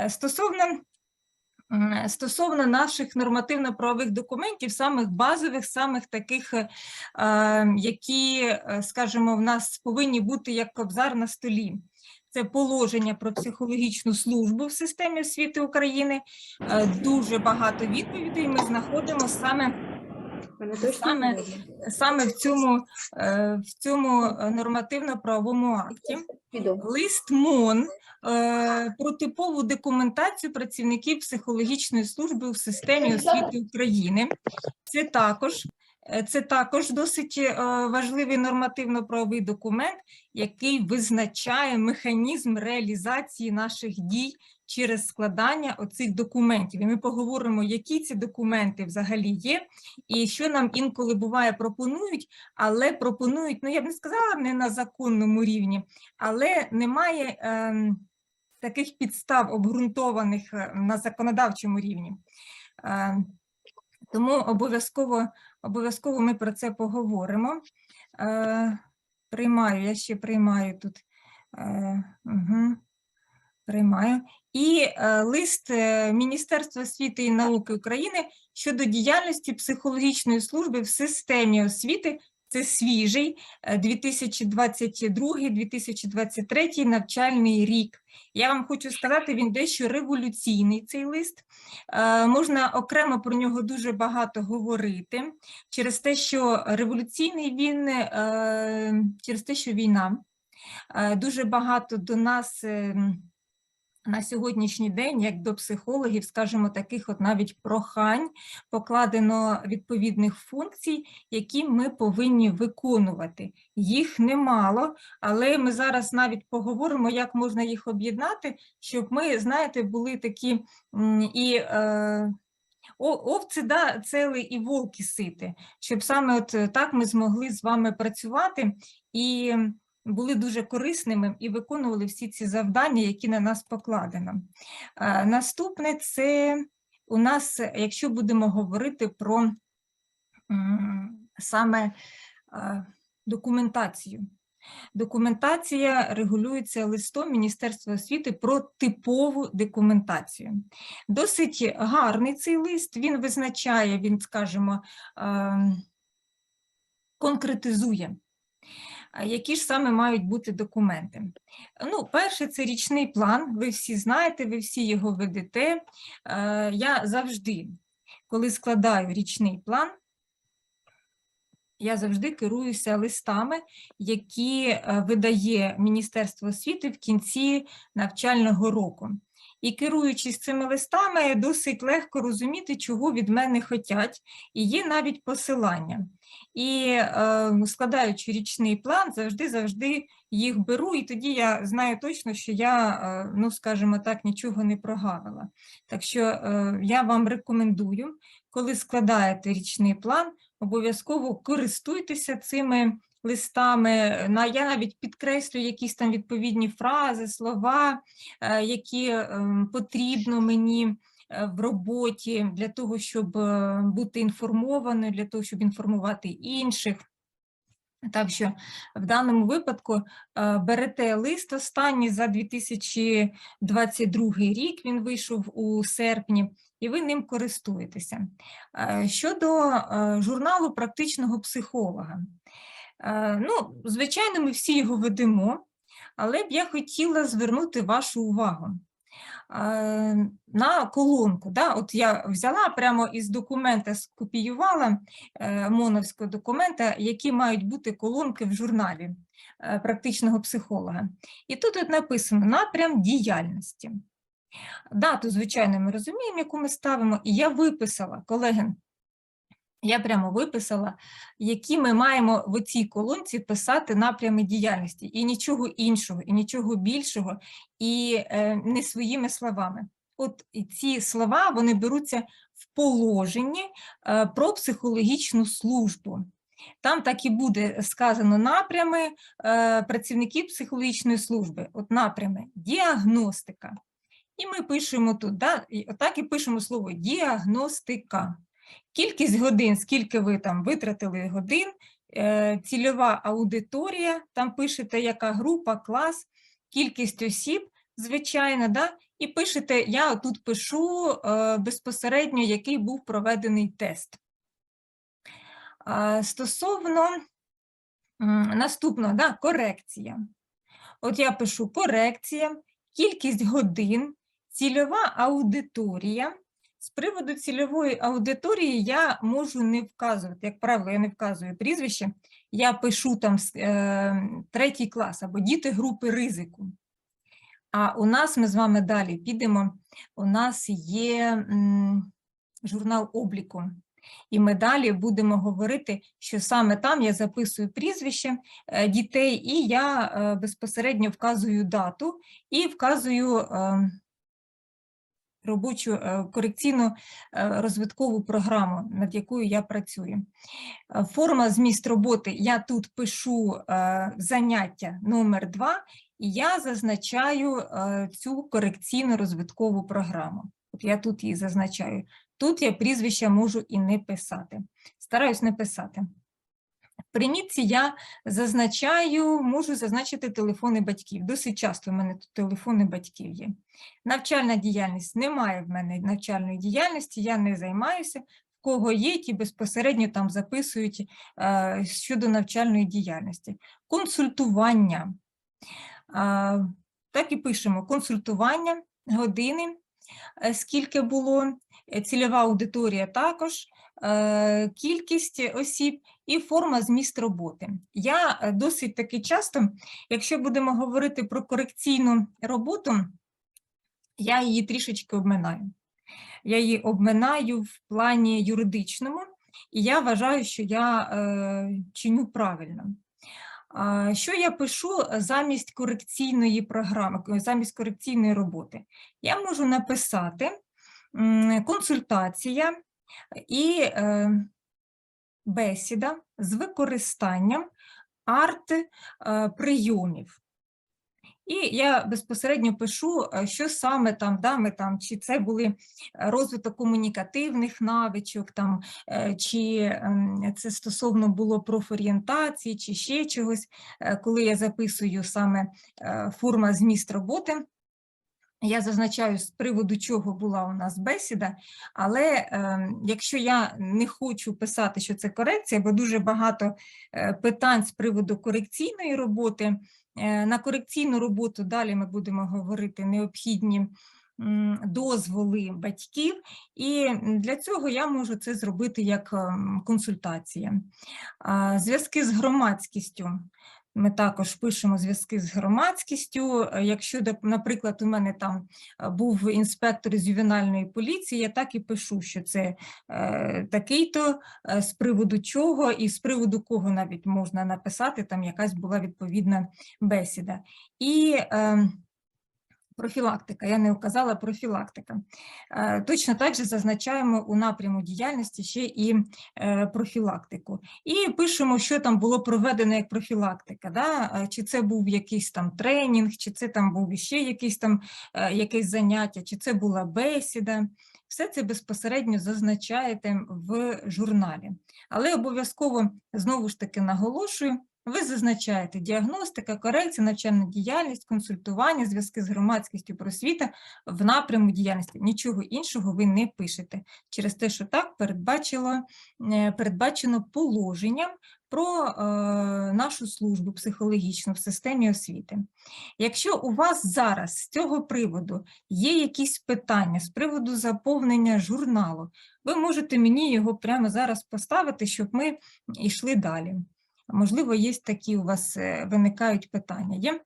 Е, Стосовно стосовно наших нормативно-правових документів, самих базових, самих таких, е, е, які, е, скажімо, в нас повинні бути як кобзар на столі. Це положення про психологічну службу в системі освіти України. Е, Дуже багато відповідей ми знаходимо саме Саме- саме в цьому, е, в цьому е, нормативно-правовому акті. Лист МОН е, про типову документацію працівників психологічної служби у системі освіти України. Це також, е, це також досить е, важливий нормативно-правовий документ, який визначає механізм реалізації наших дій через складання оцих документів. І ми поговоримо, які ці документи взагалі є, і що нам інколи буває пропонують, але пропонують, ну я б не сказала, не на законному рівні, але немає ем, таких підстав обґрунтованих е, на законодавчому рівні. Ем, тому обов'язково, обов'язково ми про це поговоримо. Е, приймаю, я ще приймаю тут. Е, угу, приймаю. І е, лист е, Міністерства освіти і науки України щодо діяльності психологічної служби в системі освіти. Це свіжий е, 2022-2023 навчальний рік. Я вам хочу сказати, він дещо революційний цей лист. Е, Можна окремо про нього дуже багато говорити через те, що революційний він, е, через те, що війна. Е, Дуже багато до нас е, на сьогоднішній день, як до психологів, скажімо, таких от навіть прохань покладено відповідних функцій, які ми повинні виконувати. Їх немало, але ми зараз навіть поговоримо, як можна їх об'єднати, щоб ми, знаєте, були такі і. Е, Овці да, цели і вовки сити, щоб саме от е, так ми змогли з вами працювати і були дуже корисними і виконували всі ці завдання, які на нас покладено. Наступне це у нас, якщо будемо говорити про саме документацію. Документація регулюється листом Міністерства освіти про типову документацію. Досить гарний цей лист, він визначає, він, скажімо, ем, конкретизує, які ж саме мають бути документи. Ну, перше, це річний план. Ви всі знаєте, ви всі його ведете. Е, Я завжди, коли складаю річний план, я завжди керуюся листами, які е, видає Міністерство освіти в кінці навчального року. І керуючись цими листами, досить легко розуміти, чого від мене хотять, і є навіть посилання. І е, складаючи річний план, завжди завжди їх беру, і тоді я знаю точно, що я, е, ну скажімо так, нічого не прогавила. Так що е, я вам рекомендую, коли складаєте річний план, обов'язково користуйтеся цими листами. На я навіть підкреслю якісь там відповідні фрази, слова, е, які ем, потрібно мені е, в роботі для того, щоб е, бути інформованою, для того, щоб інформувати інших. Так що в даному випадку берете лист останній за 2022 рік, він вийшов у серпні, і ви ним користуєтеся. Щодо журналу практичного психолога. Е, Ну, звичайно, ми всі його ведемо, але б я хотіла звернути вашу увагу е, на колонку. Да? От я взяла прямо із документа, скопіювала е, моновського документа, які мають бути колонки в журналі практичного психолога. І тут от написано напрям діяльності. Дату, звичайно, ми розуміємо, яку ми ставимо, і я виписала, колеги, я прямо виписала, які ми маємо в цій колонці писати напрями діяльності, і нічого іншого, і нічого більшого, і е, не своїми словами. От ці слова вони беруться в положенні е, про психологічну службу. Там так і буде сказано напрями е, працівників психологічної служби. От напрями діагностика. І ми пишемо тут, да, і отак і пишемо слово діагностика. Кількість годин, скільки ви там витратили годин, е, цільова аудиторія, там пишете, яка група, клас, кількість осіб, звичайно, да? і пишете, я тут пишу е, безпосередньо, який був проведений тест. Стосовно наступного, да, корекція. От я пишу корекція, кількість годин, цільова аудиторія. З приводу цільової аудиторії я можу не вказувати, як правило, я не вказую прізвище, я пишу там е, третій клас або діти групи ризику. А у нас ми з вами далі підемо. У нас є м, журнал обліку. І ми далі будемо говорити, що саме там я записую прізвище е, дітей, і я е, безпосередньо вказую дату і вказую е, робочу е, корекційну е, розвиткову програму, над якою я працюю. Е, Форма зміст роботи я тут пишу заняття номер 2 і я зазначаю цю корекційну розвиткову програму. От я тут її зазначаю. Тут я прізвища можу і не писати. Стараюсь не писати. Примітці я зазначаю, можу зазначити телефони батьків. Досить часто в мене тут телефони батьків є. Навчальна діяльність немає в мене навчальної діяльності, я не займаюся. В кого є, ті безпосередньо там записують е, щодо навчальної діяльності. Консультування. А, так і пишемо: консультування, години, е, скільки було, е, цільова аудиторія також, е, кількість осіб і форма зміст роботи. Я е, досить таки часто, якщо будемо говорити про корекційну роботу, я її трішечки обминаю. Я її обминаю в плані юридичному, і я вважаю, що я е, чиню правильно. Що я пишу замість корекційної програми, замість корекційної роботи? Я можу написати консультація і е, бесіда з використанням арт-прийомів. І я безпосередньо пишу, е, що саме там, да, ми там, чи це були е, розвиток комунікативних навичок, там, е, чи ем, це стосовно було профорієнтації, чи ще чогось, Е, коли я записую саме е, форма зміст роботи. Я зазначаю, з приводу чого була у нас бесіда, але ем, якщо я не хочу писати, що це корекція, бо дуже багато е, питань з приводу корекційної роботи, е, на корекційну роботу далі ми будемо говорити необхідні дозволи батьків, і для цього я можу це зробити як ем, консультація. Зв'язки з громадськістю. Ми також пишемо зв'язки з громадськістю. Е, Якщо, наприклад, у мене там е, був інспектор з ювенальної поліції, я так і пишу, що це е, такий-то, е, з приводу чого і з приводу кого навіть можна написати, там якась була відповідна бесіда. І е, профілактика, я не вказала профілактика. Е, Точно так же зазначаємо у напряму діяльності ще і е, профілактику. І пишемо, що там було проведено як профілактика, да? е, чи це був якийсь там тренінг, чи це там був іще якийсь там якесь заняття, чи це була бесіда. Все це безпосередньо зазначаєте в журналі. Але обов'язково знову ж таки наголошую, ви зазначаєте діагностика, корекція, навчальна діяльність, консультування, зв'язки з громадськістю, просвіта в напряму діяльності. Нічого іншого ви не пишете через те, що так передбачило, е, передбачено положенням про е, нашу службу психологічну в системі освіти. Якщо у вас зараз з цього приводу є якісь питання з приводу заповнення журналу, ви можете мені його прямо зараз поставити, щоб ми йшли далі. Можливо, є такі у вас е, виникають питання. Є?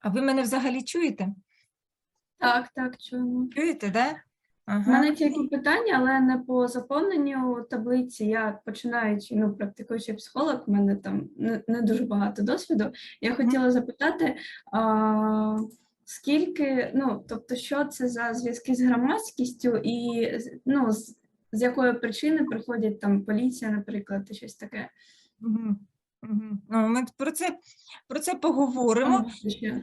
А ви мене взагалі чуєте? Так, так, чуємо. Чуєте, да? У мене тільки питання, але не по заповненню таблиці. Я починаючи, ну, практикуючий психолог, у мене там не, не дуже багато досвіду. Я хотіла запитати, а, скільки, ну, тобто, що це за зв'язки з громадськістю і ну, з, з якої причини приходять там поліція, наприклад, і щось таке. Мгм. Мгм. Ну, ми про це, про це поговоримо.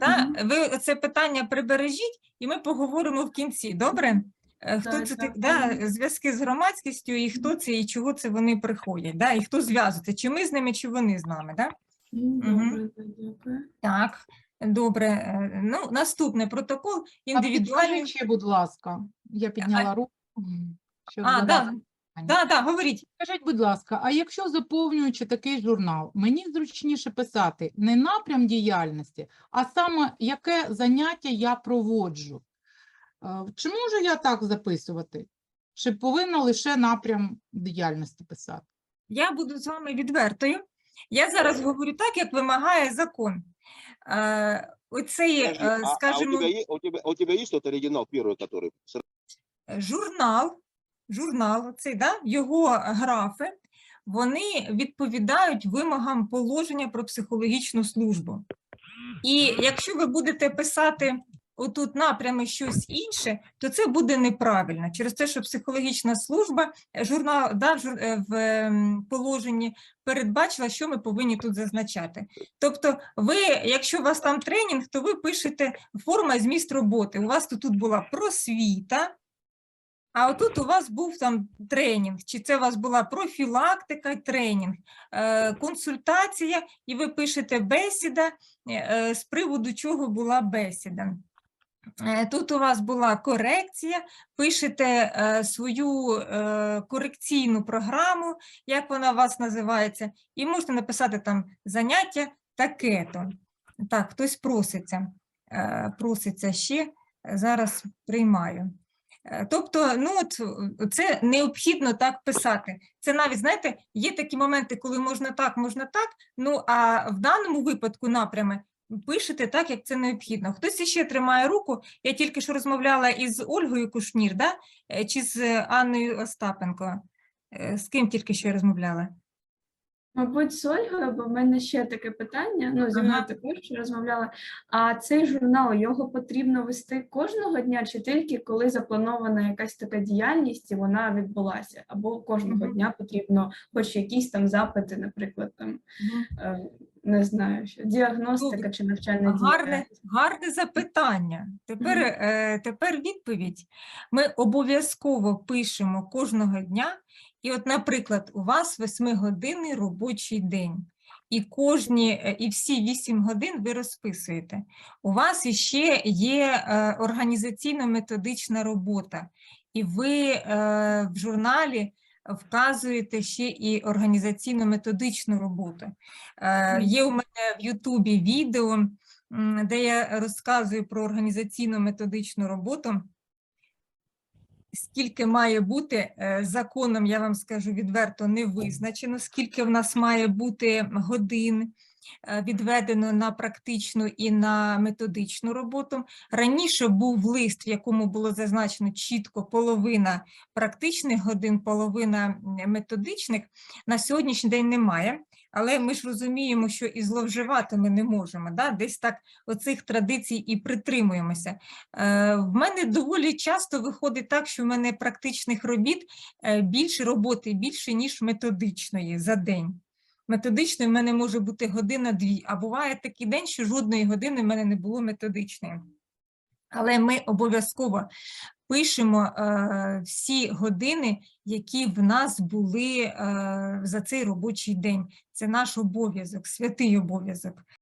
Да? Мгм. Ви це питання прибережіть, і ми поговоримо в кінці. Добре? Е, Хто Так, це так, так, да, зв'язки з громадськістю, і хто це, і чого це вони приходять, да? і хто зв'язується, чи ми з ними, чи вони з нами. Да? Ну. Добре, так, дякую. Так, добре. Е, Ну, наступний протокол А індивідуальний. ще, будь ласка, я підняла руку. Щоб А, да, питання. да, да, говоріть. Скажіть, будь ласка, а якщо заповнюючи такий журнал, мені зручніше писати не напрям діяльності, а саме яке заняття я проводжу? Е, Чи можу я так записувати? Чи повинна лише напрям діяльності писати? Я буду з вами відвертою. Я зараз говорю так, як вимагає закон. Е, Оцей, Подожди, е, а, а у, скажімо, тебя есть, у, тебя, у тебя есть тот оригинал первый, который? с- журнал, журнал, цей, да, його графи, вони відповідають вимогам положення про психологічну службу. І якщо ви будете писати отут напрями щось інше, то це буде неправильно. Через те, що психологічна служба, е, журнал да, в е, ем, положенні передбачила, що ми повинні тут зазначати. Тобто, ви, якщо у вас там тренінг, то ви пишете форма і зміст роботи. У вас то тут була просвіта, а отут у вас був там тренінг, чи це у вас була профілактика, тренінг, е, консультація, і ви пишете бесіда, е, з приводу чого була бесіда. Е, Тут у вас була корекція, пишете е, свою е, корекційну програму, як вона у вас називається, і можете написати там заняття таке-то. Так, хтось проситься, е, проситься ще, зараз приймаю. Е, Тобто, ну от е, це необхідно так писати. Це навіть, знаєте, є такі моменти, коли можна так, можна так. Ну а в даному випадку напрями пишете так, як це необхідно. Хтось іще тримає руку. Я тільки що розмовляла із Ольгою Кушнір, да? е, чи з Анною Остапенко. Е, З ким тільки що я розмовляла? Мабуть, з Ольгою, бо в мене ще таке питання. Ну, зі мною також розмовляла. А цей журнал його потрібно вести кожного дня, чи тільки коли запланована якась така діяльність і вона відбулася? Або кожного Мгм. дня потрібно хоч якісь там запити, наприклад, там е, не знаю, що діагностика Добре. чи навчальна Гарне, діяльність. гарне запитання. Тепер, Мгм. е, тепер відповідь. Ми обов'язково пишемо кожного дня. І от, наприклад, у вас восьмигодинний робочий день. І кожні, е, і всі 8 годин ви розписуєте. У вас іще є е, організаційно-методична робота, і ви е, в журналі вказуєте ще і організаційно-методичну роботу. Є у мене в Ютубі відео, де я розказую про організаційно-методичну роботу. Скільки має бути е, законом, я вам скажу відверто, не визначено, скільки в нас має бути годин е, відведено на практичну і на методичну роботу. Раніше був лист, в якому було зазначено чітко половина практичних годин, половина методичних. На сьогоднішній день немає. Але ми ж розуміємо, що і зловживати ми не можемо. Да? Десь так оцих традицій і притримуємося. Е, В мене доволі часто виходить так, що в мене практичних робіт е, більше роботи, більше, ніж методичної за день. Методичної в мене може бути година-дві, а буває такий день, що жодної години в мене не було методичної. Але ми обов'язково пишемо е, всі години, які в нас були е, за цей робочий день. Це наш обов'язок, святий обов'язок.